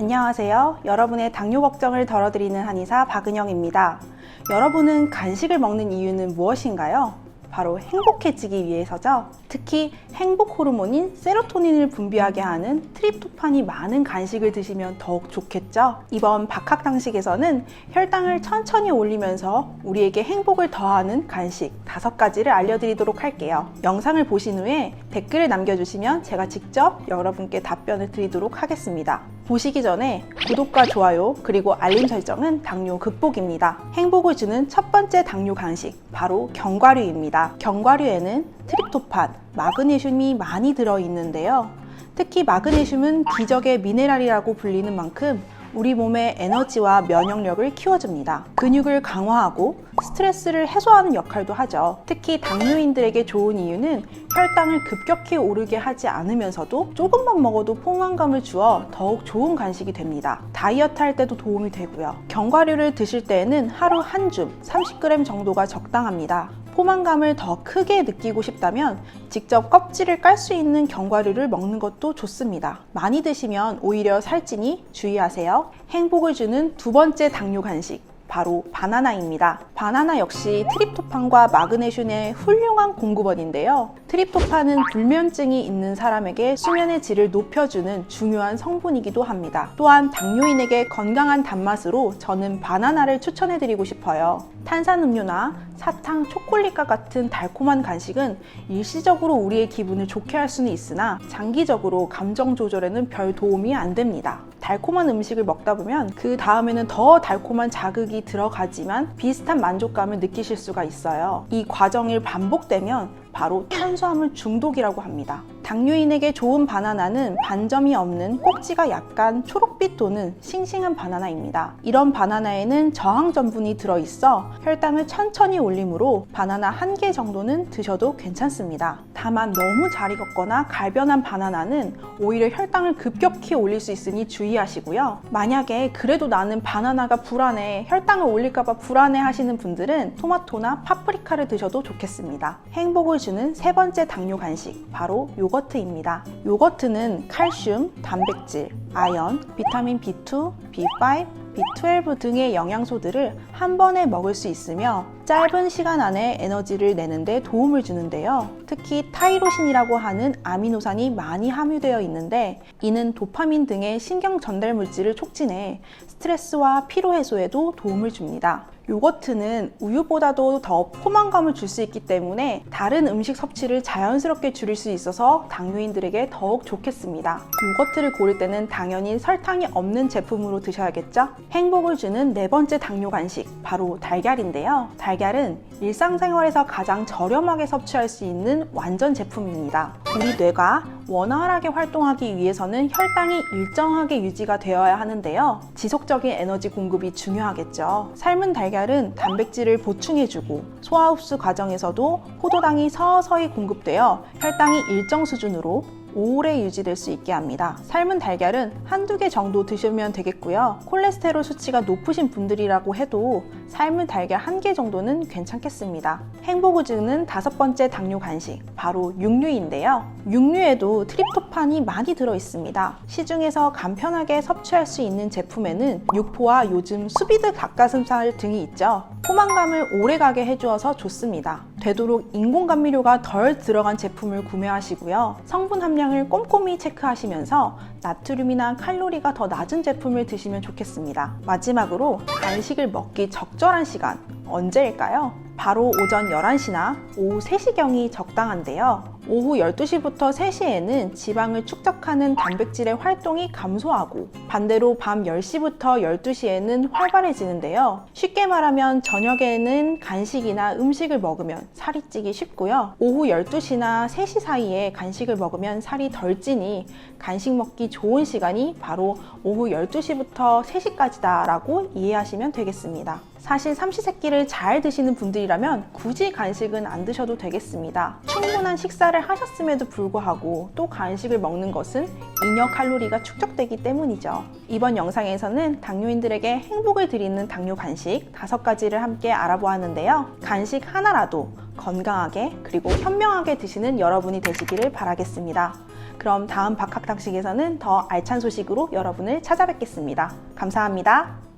안녕하세요. 여러분의 당뇨 걱정을 덜어드리는 한의사 박은영입니다. 여러분은 간식을 먹는 이유는 무엇인가요? 바로 행복해지기 위해서죠. 특히 행복 호르몬인 세로토닌을 분비하게 하는 트립토판이 많은 간식을 드시면 더욱 좋겠죠. 이번 박학당식에서는 혈당을 천천히 올리면서 우리에게 행복을 더하는 간식 다섯 가지를 알려드리도록 할게요. 영상을 보신 후에 댓글을 남겨주시면 제가 직접 여러분께 답변을 드리도록 하겠습니다. 보시기 전에 구독과 좋아요 그리고 알림 설정은 당뇨 극복입니다. 행복을 주는 첫 번째 당뇨 간식 바로 견과류입니다. 견과류에는 트립토판, 마그네슘이 많이 들어 있는데요. 특히 마그네슘은 기적의 미네랄이라고 불리는 만큼 우리 몸의 에너지와 면역력을 키워줍니다. 근육을 강화하고 스트레스를 해소하는 역할도 하죠. 특히 당뇨인들에게 좋은 이유는 혈당을 급격히 오르게 하지 않으면서도 조금만 먹어도 포만감을 주어 더욱 좋은 간식이 됩니다. 다이어트 할 때도 도움이 되고요. 견과류를 드실 때에는 하루 한 줌 30g 정도가 적당합니다. 포만감을 더 크게 느끼고 싶다면 직접 껍질을 깔 수 있는 견과류를 먹는 것도 좋습니다. 많이 드시면 오히려 살찌니 주의하세요. 행복을 주는 두 번째 당뇨 간식. 바로 바나나입니다. 바나나 역시 트립토판과 마그네슘의 훌륭한 공급원인데요. 트립토판은 불면증이 있는 사람에게 수면의 질을 높여주는 중요한 성분이기도 합니다. 또한 당뇨인에게 건강한 단맛으로 저는 바나나를 추천해드리고 싶어요. 탄산음료나 사탕, 초콜릿과 같은 달콤한 간식은 일시적으로 우리의 기분을 좋게 할 수는 있으나 장기적으로 감정 조절에는 별 도움이 안 됩니다. 달콤한 음식을 먹다 보면 그 다음에는 더 달콤한 자극이 들어가지만 비슷한 만족감을 느끼실 수가 있어요. 이 과정이 반복되면 바로 탄수화물 중독이라고 합니다. 당뇨인에게 좋은 바나나는 반점이 없는 꼭지가 약간 초록빛 도는 싱싱한 바나나입니다. 이런 바나나에는 저항 전분이 들어있어 혈당을 천천히 올리므로 바나나 한 개 정도는 드셔도 괜찮습니다. 다만 너무 잘 익었거나 갈변한 바나나는 오히려 혈당을 급격히 올릴 수 있으니 주의하시고요. 만약에 그래도 나는 바나나가 불안해, 혈당을 올릴까봐 불안해 하시는 분들은 토마토나 파프리카를 드셔도 좋겠습니다. 행복을 주는 세 번째 당뇨 간식, 바로 요거트입니다. 요거트는 칼슘, 단백질, 아연, 비타민 B2, B5, B12 등의 영양소들을 한 번에 먹을 수 있으며 짧은 시간 안에 에너지를 내는데 도움을 주는데요. 특히 타이로신이라고 하는 아미노산이 많이 함유되어 있는데 이는 도파민 등의 신경 전달 물질을 촉진해 스트레스와 피로 해소에도 도움을 줍니다. 요거트는 우유보다도 더 포만감을 줄 수 있기 때문에 다른 음식 섭취를 자연스럽게 줄일 수 있어서 당뇨인들에게 더욱 좋겠습니다. 요거트를 고를 때는 당연히 설탕이 없는 제품으로 드셔야겠죠? 행복을 주는 네 번째 당뇨 간식, 바로 달걀인데요. 달걀은 일상생활에서 가장 저렴하게 섭취할 수 있는 완전 제품입니다. 우리 뇌가 원활하게 활동하기 위해서는 혈당이 일정하게 유지가 되어야 하는데요. 지속적인 에너지 공급이 중요하겠죠. 삶은 달걀은 단백질을 보충해주고 소화 흡수 과정에서도 포도당이 서서히 공급되어 혈당이 일정 수준으로 오래 유지될 수 있게 합니다. 삶은 달걀은 한두 개 정도 드시면 되겠고요. 콜레스테롤 수치가 높으신 분들이라고 해도 삶은 달걀 한 개 정도는 괜찮겠습니다. 행복을 주는 다섯 번째 당뇨 간식, 바로 육류인데요. 육류에도 트립토판이 많이 들어 있습니다. 시중에서 간편하게 섭취할 수 있는 제품에는 육포와 요즘 수비드 닭가슴살 등이 있죠. 포만감을 오래가게 해주어서 좋습니다. 되도록 인공 감미료가 덜 들어간 제품을 구매하시고요. 성분 함량을 꼼꼼히 체크하시면서 나트륨이나 칼로리가 더 낮은 제품을 드시면 좋겠습니다. 마지막으로 간식을 먹기 적절한 시간 언제일까요? 바로 오전 11시나 오후 3시경이 적당한데요. 오후 12시부터 3시에는 지방을 축적하는 단백질의 활동이 감소하고 반대로 밤 10시부터 12시에는 활발해지는데요. 쉽게 말하면 저녁에는 간식이나 음식을 먹으면 살이 찌기 쉽고요. 오후 12시나 3시 사이에 간식을 먹으면 살이 덜 찌니 간식 먹기 좋은 시간이 바로 오후 12시부터 3시까지다 라고 이해하시면 되겠습니다. 사실 삼시세끼를 잘 드시는 분들이라면 굳이 간식은 안 드셔도 되겠습니다. 충분한 식사를 하셨음에도 불구하고 또 간식을 먹는 것은 잉여 칼로리가 축적되기 때문이죠. 이번 영상에서는 당뇨인들에게 행복을 드리는 당뇨 간식 다섯 가지를 함께 알아보았는데요. 간식 하나라도 건강하게 그리고 현명하게 드시는 여러분이 되시기를 바라겠습니다. 그럼 다음 박학당식에서는 더 알찬 소식으로 여러분을 찾아뵙겠습니다. 감사합니다.